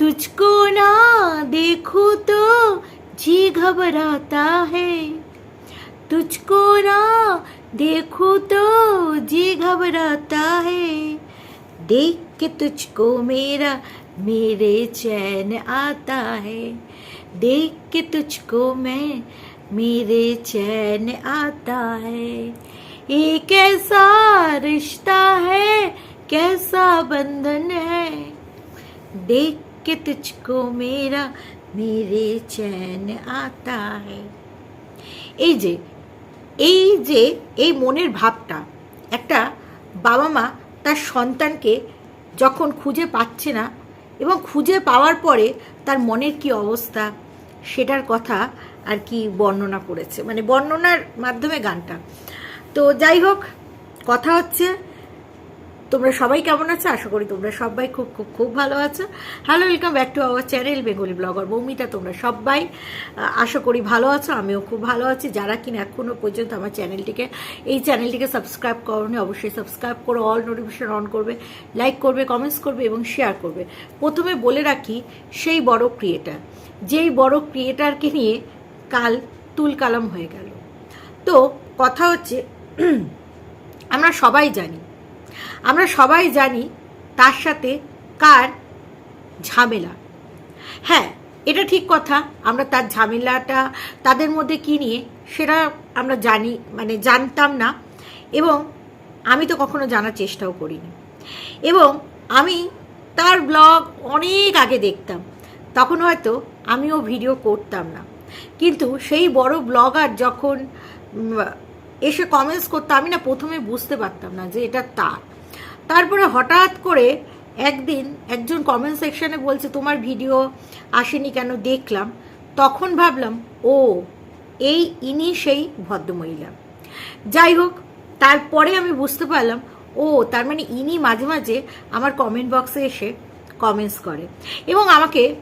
तुझको ना देखूँ तो जी घबराता है। तुझको ना देखूँ तो जी घबराता है। देख के तुझको मेरा, मेरे चैन आता है। देख के तुझको मैं, मेरे चैन आता है। ये कैसा रिश्ता है, कैसा बंधन है। देख के तुझको मेरा मेरे चैन आता है এই যে এই যে এই মনের ভাবটা একটা বাবা মা তার সন্তানকে যখন খুঁজে পাচ্ছে না এবং খুঁজে পাওয়ার পরে তার মনের কি অবস্থা সেটার কথা আর কি বর্ণনা করেছে মানে বর্ণনার মাধ্যমে গানটা তো যাই হোক কথা হচ্ছে তোমরা সবাই কেমন আছো? আশা করি তোমরা সবাই খুব খুব খুব ভালো আছো। Hello welcome back to our channel Bengali blogger Boumita তোমরা সবাই আশা করি ভালো আছো, আমিও খুব ভালো আছি। যারা কিনা এখনও পর্যন্ত আমার চ্যানেলটিকে এই চ্যানেলটিকে সাবস্ক্রাইব করোনি, অবশ্যই সাবস্ক্রাইব করো অল নোটিফিকেশন অন করবে লাইক করবে কমেন্টস করবে এবং শেয়ার করবে। প্রথমে বলে রাখি, সেই বড় ক্রিয়েটার যেই বড় ক্রিয়েটারকে নিয়ে কাল তুল কালাম হয়ে গেল। তো, কথা হচ্ছে, আমরা সবাই জানি আমরা সবাই জানি তার সাথে কার ঝামেলা। হ্যাঁ এটা ঠিক কথা, আমরা তার ঝামেলাটা তাদের মধ্যে কী নিয়ে সেটা আমরা জানি মানে জানতাম না, এবং আমি তো কখনো জানার চেষ্টাও করিনি। এবং আমি তার ব্লগ অনেক আগে দেখতাম, তখন হয়তো আমিও ভিডিও করতাম না। কিন্তু সেই বড় ব্লগার যখন এসে কমেন্টস করতো, আমি না প্রথমে বুঝতে পারতাম না যে এটা তার। তারপরে হঠাৎ করে একদিন একজন কমেন্ট সেকশানে বলছে, তোমার ভিডিও আসেনি কেন? দেখলাম। তখন ভাবলাম, ও, এই, ইনি সেই ভদ্রমহিলা। যাই হোক, তারপরে আমি বুঝতে পারলাম, ও, তার মানে ইনি মাঝে মাঝে আমার কমেন্ট বক্সে এসে কমেন্টস করে। এবং আমাকে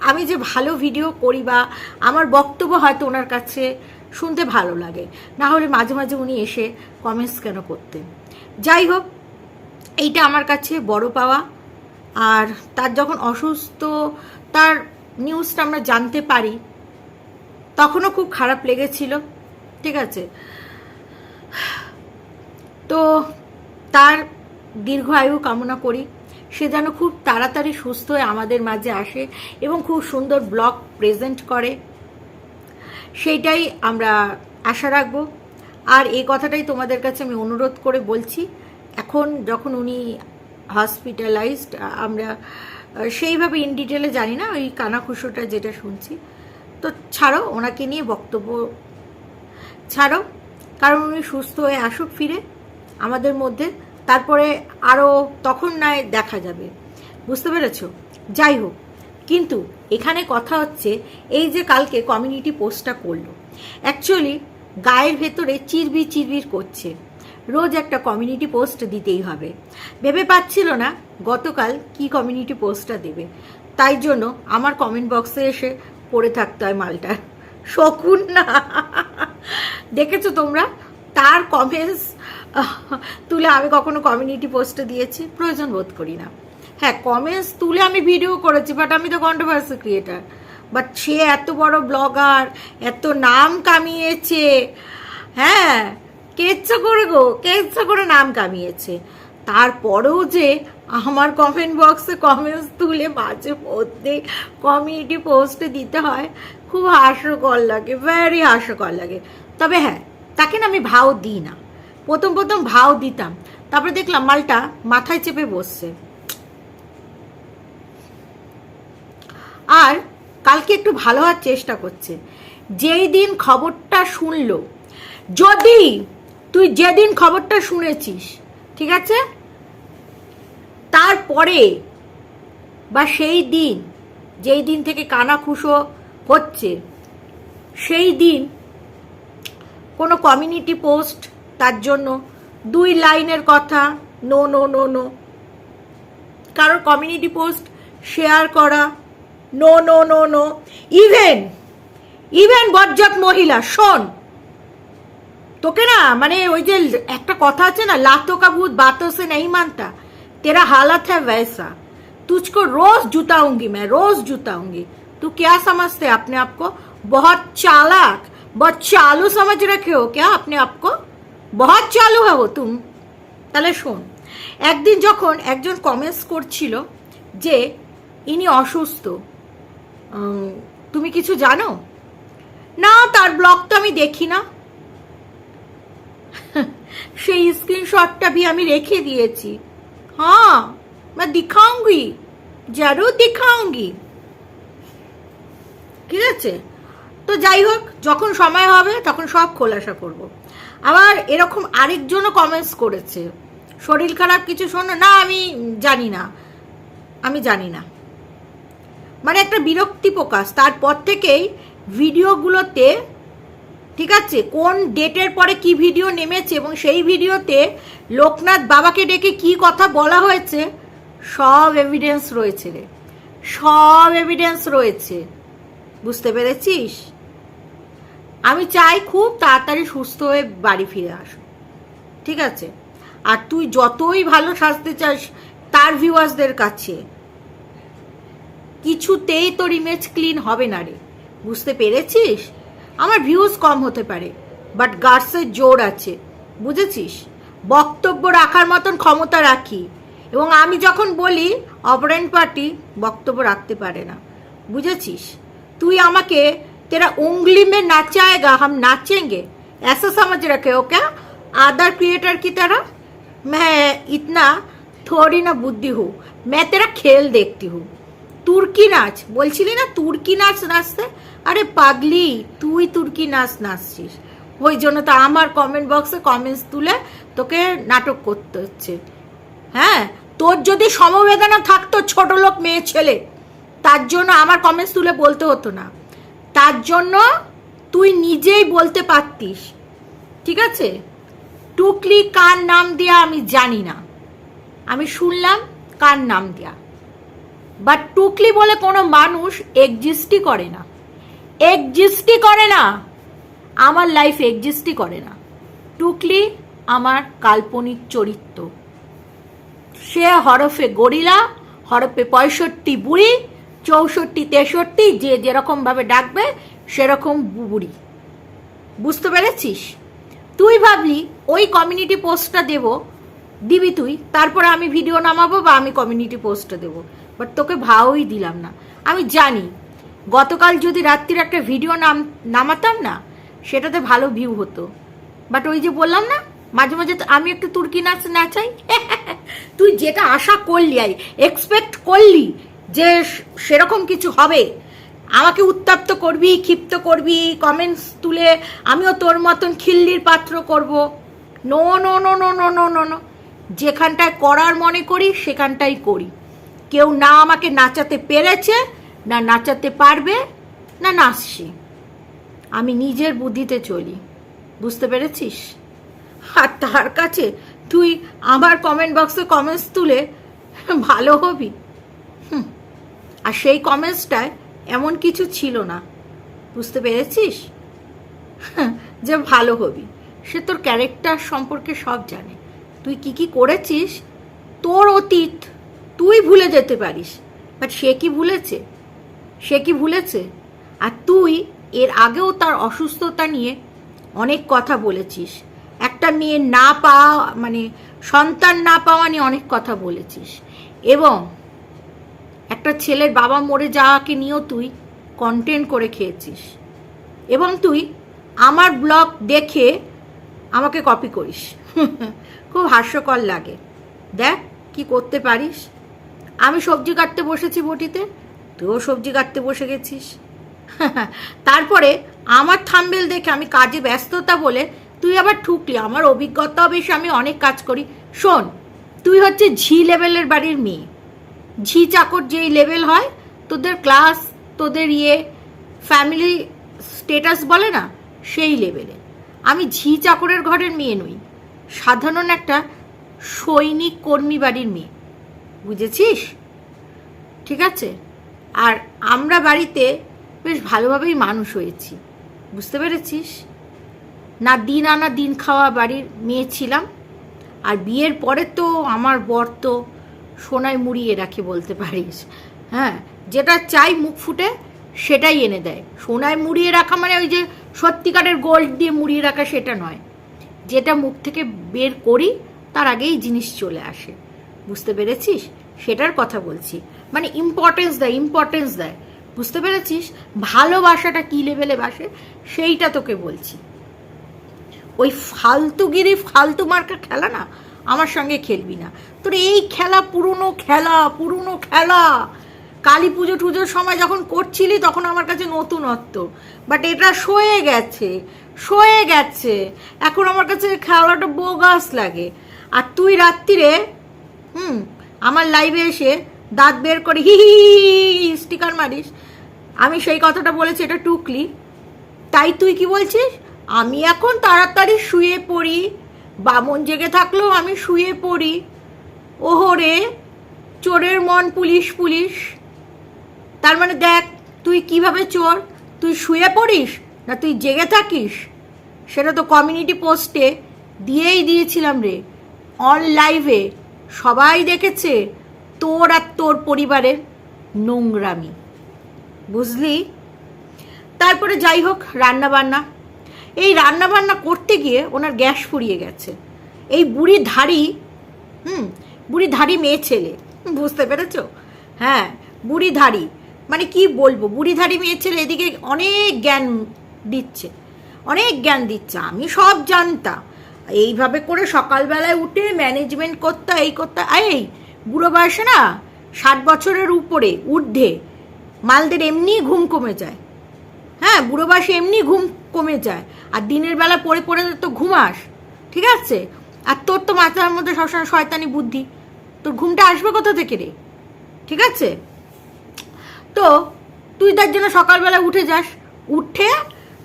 আমি যে ভালো ভিডিও করি বা আমার বক্তব্য হয়তো ওনার কাছে শুনতে ভালো লাগে। না হলে মাঝে মাঝে উনি এসে কমেন্টস কেন করতেন? যাই হোক, এইটা আমার কাছে বড় পাওয়া। আর তার যখন অসুস্থ, তার নিউজটা আমরা জানতে পারি, তখনও খুব খারাপ লেগেছিল, ঠিক আছে? তো তার দীর্ঘ আয়ু কামনা করি। সে যেন খুব তাড়াতাড়ি সুস্থ হয়ে আমাদের মাঝে আসে এবং খুব সুন্দর ব্লগ প্রেজেন্ট করে। সেইটাই আমরা আশা রাখব। আর এই কথাটাই তোমাদের কাছে আমি অনুরোধ করে বলছি, এখন যখন উনি হসপিটালাইজড আমরা সেইভাবে ইন ডিটেলে জানি না, ওই কানাখুশোটা যেটা শুনছি। তো ছাড়ো, ওনাকে নিয়ে বক্তব্য, ছাড়ো, কারণ উনি সুস্থ হয়ে আসুক ফিরে আমাদের মধ্যে, তারপরে আরও তখন নয় দেখা যাবে। বুঝতে পেরেছ? যাই হোক। কিন্তু এখানে কথা হচ্ছে এই যে কালকে কমিউনিটি পোস্টটা করল। অ্যাকচুয়ালি গায়ের ভেতরে চিরবির চিরবির করছে। রোজ একটা কমিউনিটি পোস্ট দিতেই হবে। ভেবে পাচ্ছিল না গতকাল কি কমিউনিটি পোস্টটা দেবে। তাই জন্য আমার কমেন্ট বক্সে এসে পড়ে থাকতে হয় মালটা। শকুন না। দেখেছ তোমরা? তার কমেন্টস তুলে আমি কখনো কমিউনিটি পোস্টে দিয়েছি। প্রয়োজন বোধ করি না। হ্যাঁ কমেন্টস তুলে আমি ভিডিও করেছি বাট আমি তো কন্ট্রোভার্সি ক্রিয়েটার বাট সে এত বড় ব্লগার এত নাম কামিয়েছে। হ্যাঁ কে ইচ্ছা করে গো, কে ইচ্ছা করে নাম কামিয়েছে? তারপরেও যে আমার কমেন্ট বক্সে কমেন্টস তুলে মাঝে মধ্যে কমিউনিটি পোস্টে দিতে হয়, খুব হাস্যকর লাগে ভ্যারি হাস্যকর লাগে। তবে হ্যাঁ তাকে না আমি ভাও দিই না। প্রথম প্রথম ভাও দিতাম। তারপরে দেখলাম মালটা মাথায় চেপে বসছে। আর কালকে একটু ভালো হওয়ার চেষ্টা করছে। যেই দিন খবরটা শুনলো, যদি তুই যেদিন খবরটা শুনেছিস, ঠিক আছে? তারপরে বা সেই দিন, যেই দিন থেকে কানাখুশো হচ্ছে, সেই দিন কোনো কমিউনিটি পোস্ট তার জন্য দুই লাইনের কথা নো নো নো নো কারোর কমিউনিটি পোস্ট শেয়ার করা no no no no even even বজ্জাত মহিলা শোন তোকে না মানে ওই যে একটা কথা আছে না লাতো কা ভূত বাতো সে নেই মানতা তেরা হালাত হ্যাঁ वैसा तुझको रोज जुताऊंगी मैं रोज जुताऊंगी तू क्या समझते अपने आप को बहुत चालाक बहुत चालू समझ रखे हो क्या अपने आप को बहुत চালু হো তুম তাহলে শোন একদিন যখন একজন কমেন্টস করছিল যে ইনি অসুস্থ উম, তুমি কিছু জানো? না, তার ব্লগ তো আমি দেখি না। সেই স্ক্রিনশটটা ভি আমি রেখে দিয়েছি। হ্যাঁ মা দেখাওঙ্গি জারু দেখাওঙ্গি ঠিক আছে? তো যাই হোক, যখন সময় হবে, তখন সব খোলাসা করব। আবার এরকম আরেকজনও কমেন্টস করেছে। শরীর খারাপ কিছু শোনো? না, আমি জানি না। আমি জানি না। মানে একটা বিরক্তি প্রকাশ। তারপর থেকেই ভিডিওগুলোতে, ঠিক আছে, কোন ডেটের পরে কি ভিডিও নেমেছে এবং সেই ভিডিওতে লোকনাথ বাবাকে ডেকে কি কথা বলা হয়েছে, সব এভিডেন্স রয়েছে রে। সব এভিডেন্স রয়েছে। বুঝতে পেরেছিস? আমি চাই খুব তাড়াতাড়ি সুস্থ হয়ে বাড়ি ফিরে আসো ঠিক আছে? আর তুই যতই ভালো সাজতে চাস তার ভিউয়ার্সদের কাছে। কিছুতেই তোর ইমেজ ক্লিন হবে না রে বুঝতে পেরেছিস আমার ভিউজ কম হতে পারে বাট গার্ডসের জোর আছে বুঝেছিস বক্তব্য রাখার মতন ক্ষমতা রাখি এবং আমি যখন বলি অপারেন্ট পার্টি বক্তব্য রাখতে পারে না বুঝেছিস তুই আমাকে तेरा उंगली में नाचाएगा हम नाचेंगे ऐसा समझ रखे हो क्या अदर क्रिएटर की तरह मैं इतना थोड़ी ना बुद्धि हूँ मैं तेरा खेल देखती हूँ তুর্কি নাচ, বলছিলি না তুর্কি নাচ নাচতে? আরে পাগলি, তুই তুর্কি নাচ নাচছিস। ওই জন্য তো আমার কমেন্ট বক্সে কমেন্টস তুলে তোকে নাটক করতে হচ্ছে। হ্যাঁ তোর যদি সমবেদনা থাকতো ছোট লোক, মেয়ে, ছেলে, তার জন্য আমার কমেন্টস তুলে বলতে হতো না। তার জন্য তুই নিজেই বলতে পারতিস। ঠিক আছে? টুকলি কার নাম দেয়া আমি জানি না। আমি শুনলাম কার নাম দেয়া। বাট টুকলি বলে কোনো মানুষ এক্সিস্টই করে না। এক্সিস্টই করে না। আমার লাইফ এক্সিস্টই করে না। টুকলি আমার কাল্পনিক চরিত্র। সে হরফে গরিলা, হরফে পঁয়ষট্টি বুড়ি, চৌষট্টি তেষট্টি, যে যেরকম ভাবে ডাকবে সেরকম বুড়ি। বুঝতে পেরেছিস? তুই ভাবলি ওই কমিউনিটি পোস্টটা দেব দিবি তুই? তারপরে আমি ভিডিও নামাবো বা আমি কমিউনিটি পোস্টটা দেবো। বাট তোকে ভাওই দিলাম না। আমি জানি, গতকাল যদি রাত্রির একটা ভিডিও নাম, নামাতাম না, সেটাতে ভালো ভিউ হতো। বাট ওই যে বললাম না, মাঝে মাঝে আমি একটু তুর্কি নাচ নাচাই তুই যেটা আশা করলি আই এক্সপেক্ট করলি যে সেরকম কিছু হবে। আমাকে উত্তপ্ত করবি, ক্ষিপ্ত করবি কমেন্টস তুলে আমিও তোর মতন খিল্লির পাত্র করব। No no no no no no no no যেখানটায় করার মনে করি সেখানটাই করি। কেউ না আমাকে নাচাতে পেরেছে না নাচাতে পারবে না নাচছি। আমি নিজের বুদ্ধিতে চলি। বুঝতে পেরেছিস? আর তার কাছে তুই আমার কমেন্ট বক্সে কমেন্টস তুলে ভালো হবি। আর সেই কমেন্টসটায় এমন কিছু ছিল না। বুঝতে পেরেছিস? হ্যাঁ, যে ভালো হবি। সে তোর ক্যারেক্টার সম্পর্কে সব জানে। তুই কি কি করেছিস? তোর অতীত তুই ভুলে যেতে পারিস। বাট সে কি ভুলেছে? সে কি ভুলেছে? আর তুই এর আগেও তার অসুস্থতা নিয়ে অনেক কথা বলেছিস। একটা মেয়ে না পাওয়া মানে সন্তান না পাওয়া নিয়ে অনেক কথা বলেছিস। এবং একটা ছেলের বাবা মরে যাওয়াকে নিয়েও তুই কন্টেন্ট করে খেয়েছিস। এবং তুই আমার ব্লগ দেখে আমাকে কপি করিস। খুব হাস্যকর লাগে। দেখ, কি করতে পারিস? আমি সবজি কাটতে বসেছি বটিতে, তুইও সবজি কাটতে বসে গেছিস। তারপরে আমার থাম্বেল দেখে আমি কাজে ব্যস্ততা বলে তুই আবার ঠুকলি। আমার অভিজ্ঞতা বেশি, আমি অনেক কাজ করি। শোন, তুই হচ্ছে ঝি লেভেলের বাড়ির মেয়ে। ঝি চাকর যেই লেভেল হয়, তোদের ক্লাস, তোদের ইয়ে ফ্যামিলি স্টেটাস বলে না, সেই লেভেলে। আমি ঝি চাকরের ঘরের মেয়ে নই। সাধারণ একটা সৈনিক কর্মী বাড়ির মেয়ে। বুঝেছিস? ঠিক আছে? আর আমরা বাড়িতে বেশ ভালোভাবেই মানুষ হয়েছি। বুঝতে পেরেছিস? না দিন আনা দিন খাওয়া বাড়ির মেয়ে ছিলাম। আর বিয়ের পরে তো আমার বর তো সোনায় মুড়িয়ে রাখি বলতে পারিস। হ্যাঁ যেটা চাই মুখ ফুটে সেটাই এনে দেয়। সোনায় মুড়িয়ে রাখা মানে ওই যে সত্যিকারের গোল্ড দিয়ে মুড়িয়ে রাখা সেটা নয়। যেটা মুখ থেকে বের করি, তার আগেই জিনিস চলে আসে। বুঝতে পেরেছিস? সেটার কথা বলছি। মানে ইম্পর্টেন্স দেয় ইম্পর্টেন্স দেয়। বুঝতে পেরেছিস? ভালোবাসাটা কী লেভেলে বাসে? সেইটা তোকে বলছি। ওই ফালতুগিরি, ফালতু মার্কা খেলা না, আমার সঙ্গে খেলবি না। তোর এই খেলা পুরনো খেলা পুরনো খেলা। কালী পুজো টুজোর সময় যখন করছিলি তখন আমার কাছে নতুনত্ব বাট এটা সয়ে গেছে সয়ে গেছে। এখন আমার কাছে খেলাটা বোগাস লাগে। আর তুই রাত্রিরে হুম, আমার লাইভে এসে দাঁত বের করে হি হি স্টিকার মারিস। আমি সেই কথাটা বলেছি, এটা টুকলি। তাই তুই কি বলছিস? আমি এখন তাড়াতাড়ি শুয়ে পড়ি। বামন জেগে থাকলেও আমি শুয়ে পড়ি। ওহরে চোরের মন পুলিশ পুলিশ। তার মানে দেখ, তুই কীভাবে চোর? তুই শুয়ে পড়িস না তুই জেগে থাকিস? সেটা তো কমিউনিটি পোস্টে দিয়েই দিয়েছিলাম রে। অন লাইভে সবাই দেখেছে তোর আর তোর পরিবারের নোংরামি। বুঝলি? তারপরে যাই হোক রান্না বান্না এই রান্না বান্না করতে গিয়ে ওনার গ্যাস ফুরিয়ে গেছে। এই বুড়ি ধাড়ি, হুম, বুড়ি ধাড়ি মেয়ে ছেলে। বুঝতে পেরেছ? হ্যাঁ বুড়ি ধাড়ি। মানে কি বলব? বুড়ি ধাড়ি মেয়ে ছেলে এদিকে অনেক জ্ঞান দিচ্ছে, অনেক জ্ঞান দিচ্ছে, আমি সব জানতাম এইভাবে করে সকালবেলায় উঠে ম্যানেজমেন্ট করতে, এই করতে এই বুড়ো বয়সে না ষাট বছরের উপরে ঊর্ধ্বে মালদের এমনি ঘুম কমে যায়। হ্যাঁ বুড়ো বয়সে এমনি ঘুম কমে যায়। আর দিনের বেলা পড়ে পড়ে তো ঘুমাস, ঠিক আছে? আর তোর তো মাথার মধ্যে সবসময় শয়তানি বুদ্ধি। তোর ঘুমটা আসবে কোথা থেকে রে? ঠিক আছে? তো তুই তার জন্য সকালবেলা উঠে যাস। উঠে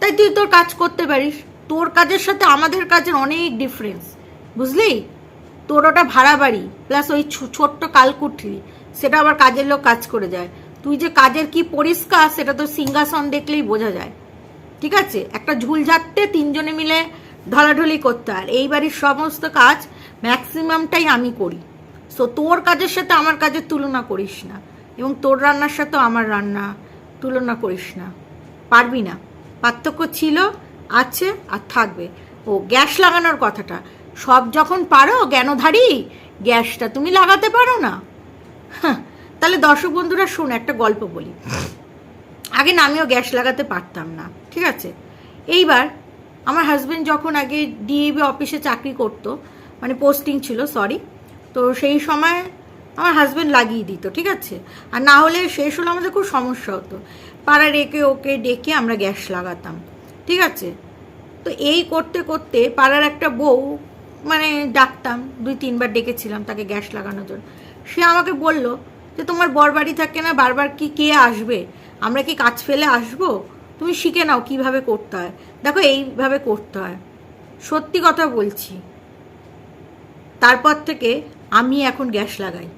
তাই তুই তোর কাজ করতে পারিস। তোর কাজের সাথে আমাদের কাজের অনেক ডিফারেন্স বুঝলি? তোর ওটা ভাড়া বাড়ি প্লাস ওই ছোট্ট কালকুঠি, সেটা আবার কাজের লোক কাজ করে যায়। তুই যে কাজের কি পরিষ্কার, সেটা তো সিংহাসন দেখলেই বোঝা যায়। ঠিক আছে? একটা ঝুল ঝাড়তে তিনজনে মিলে ঢলাঢলি করতে আর এই বাড়ির সমস্ত কাজ ম্যাক্সিমামটাই আমি করি। সো তোর কাজের সাথে আমার কাজের তুলনা করিস না। এবং তোর রান্নার সাথেও আমার রান্না তুলনা করিস না। পারবি না। পার্থক্য ছিল আছে আর থাকবে। ও গ্যাস লাগানোর কথাটা। সব যখন পারো জ্ঞানধারী গ্যাসটা তুমি লাগাতে পারো না। হ্যাঁ, তাহলে দর্শক বন্ধুরা শোন একটা গল্প বলি। আগে না আমিও গ্যাস লাগাতে পারতাম না ঠিক আছে? এইবার আমার হাজব্যান্ড যখন আগে ডিএবি অফিসে চাকরি করতো মানে পোস্টিং ছিল সরি তো সেই সময় আমার হাজবেন্ড লাগিয়ে দিত, ঠিক আছে? আর না হলে শেষ হলে আমাদের খুব সমস্যা হতো। পাড়া রেখে ওকে ডেকে আমরা গ্যাস লাগাতাম, ঠিক আছে? তো এই করতে করতে পাড়ার একটা বউ মানে ডাকতাম, দুই তিনবার ডেকেছিলাম তাকে গ্যাস লাগানোর জন্য। সে আমাকে বলল যে, তোমার বর বাড়ি থাকে না, বারবার কি কে আসবে? আমরা কি কাজ ফেলে আসব? তুমি শিখে নাও কীভাবে করতে হয়। দেখো এইভাবে করতে হয়। সত্যি কথা বলছি। তারপর থেকে আমি এখন গ্যাস লাগাই।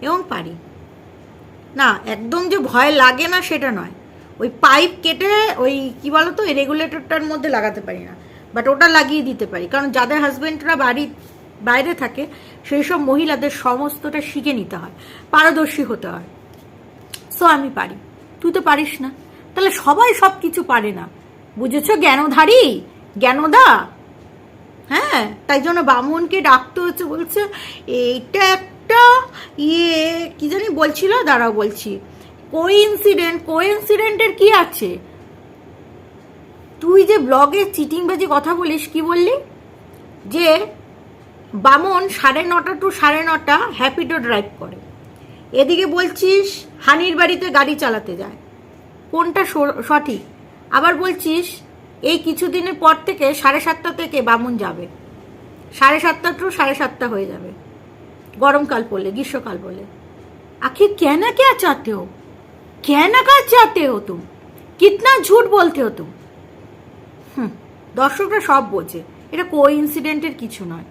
এবং পারি। না, একদম যে ভয় লাগে না সেটা নয়। ওই পাইপ কেটে ওই কি বলো তো রেগুলেটরটার মধ্যে লাগাতে পারি না। বাট ওটা লাগিয়ে দিতে পারি। কারণ যাদের হাজব্যান্ডরা বাড়ি, বাইরে থাকে, সেই সব মহিলাদের সমস্তটা শিখে নিতে হয়। পারদর্শী হতে হয়। সো আমি পারি। তুই তো পারিস না। তাহলে সবাই সব কিছু পারে না। বুঝেছ? জ্ঞানধারী, জ্ঞানদা। হ্যাঁ তাই জন্য বামুনকে ডাকতে হচ্ছে, বলছে, এইটা ইয়ে কি জানি বলছিল? দাঁড়াও বলছি। কোইন্সিডেন্ট কোইন্সিডেন্টের কি আছে? তুই যে ব্লগে চিটিংবাজি কথা বলিস, কি বললি? যে বামন সাড়ে নটা টু সাড়ে নটা হ্যাপিডো ড্রাইভ করে। এদিকে বলছিস, হানির বাড়িতে গাড়ি চালাতে যায়। কোনটা সঠিক? আবার বলছিস, এই কিছুদিনের পর থেকে সাড়ে সাতটা থেকে বামুন যাবে। সাড়ে সাতটা টু সাড়ে সাতটা হয়ে যাবে। গরমকাল পড়লে গ্রীষ্মকাল বলে आखिर कहना क्या चाहते हो कहना क्या चाहते हो तुम कितना झूठ बोलते हो तुम হুম দর্শকরা সব বোঝে এটা কো ইনসিডেন্টের কিছু নয়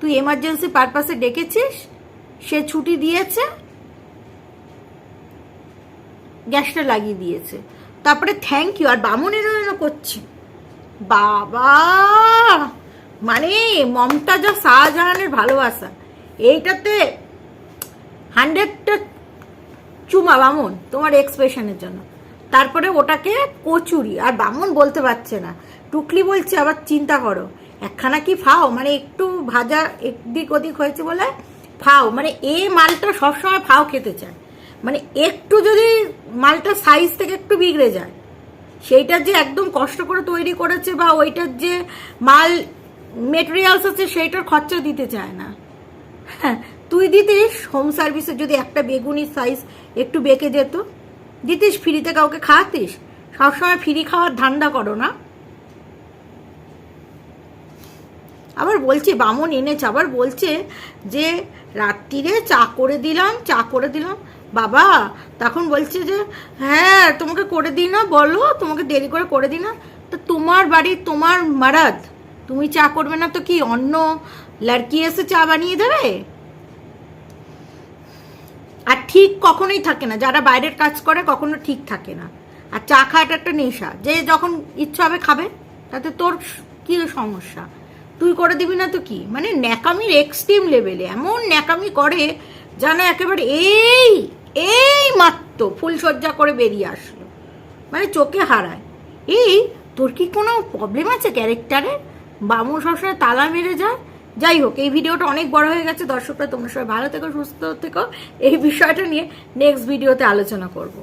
তুই এমার্জেন্সি পারপাসে ডেকেছিস সে ছুটি দিয়েছে গ্যাসটা লাগিয়ে দিয়েছে তারপরে থ্যাংক ইউ আর বামনের করছে বাবা মানে মমতাজা শাহজাহানের ভালোবাসা এইটাতে হান্ড্রেডটা চুমা বামন, তোমার এক্সপ্রেশনের জন্য। তারপরে ওটাকে কচুরি, আর বামুন বলতে পারছে না। টুকলি বলছে, আবার চিন্তা করো। একখানা কি ফাও? মানে একটু ভাজা একদিক ওদিক হয়েছে বলে ফাও। মানে এ মালটা সবসময় ফাও খেতে চায়। মানে একটু যদি মালটা সাইজ থেকে একটু বিগড়ে যায় সেইটা যে একদম কষ্ট করে তৈরি করেছে বা ওইটার যে মাল মেটেরিয়ালস আছে, সেইটার খরচা দিতে চায় না। হ্যাঁ তুই দিতিস হোম সার্ভিসে যদি একটা বেগুনির সাইজ একটু বেঁকে যেত। দিতিস ফ্রিতে কাউকে খাওয়াতিস? সবসময় ফ্রি খাওয়ার ধান্দা করো না। আবার বলছে, বামন এনেছে, আবার বলছে যে, রাত্রিরে চা করে দিলাম, চা করে দিলাম। বাবা, তখন বলছে যে হ্যাঁ তোমাকে করে দিই না, বলো, তোমাকে দেরি করে করে দিই না। তো তোমার বাড়ির তোমার মারাদ। তুমি চা করবে না তো কি অন্য লড়কি এসে চা বানিয়ে দেবে? আর ঠিক কখনোই থাকে না। যারা বাইরের কাজ করে, কখনো ঠিক থাকে না। আর চা খাওয়াটা একটা নেশা। যে যখন ইচ্ছা হবে খাবে, তাতে তোর কি সমস্যা? তুই করে দিবি না তো কি? মানে ন্যাকামির এক্সট্রিম লেভেলে এমন ন্যাকামি করে যেন একেবারে এই এই মাত্র ফুলসজ্জা করে বেরিয়ে আসলো। মানে চোখে হারায়। এই, তোর কি কোনো প্রবলেম আছে ক্যারেক্টারে বামু সবসময় তালা মেরে যায়? যাই হোক এই ভিডিওটা অনেক বড় হয়ে গেছে। দর্শকরা, তোমরা সবাই ভালো থেকো, সুস্থ থেকো। এই বিষয়টা নিয়ে নেক্সট ভিডিওতে আলোচনা করব।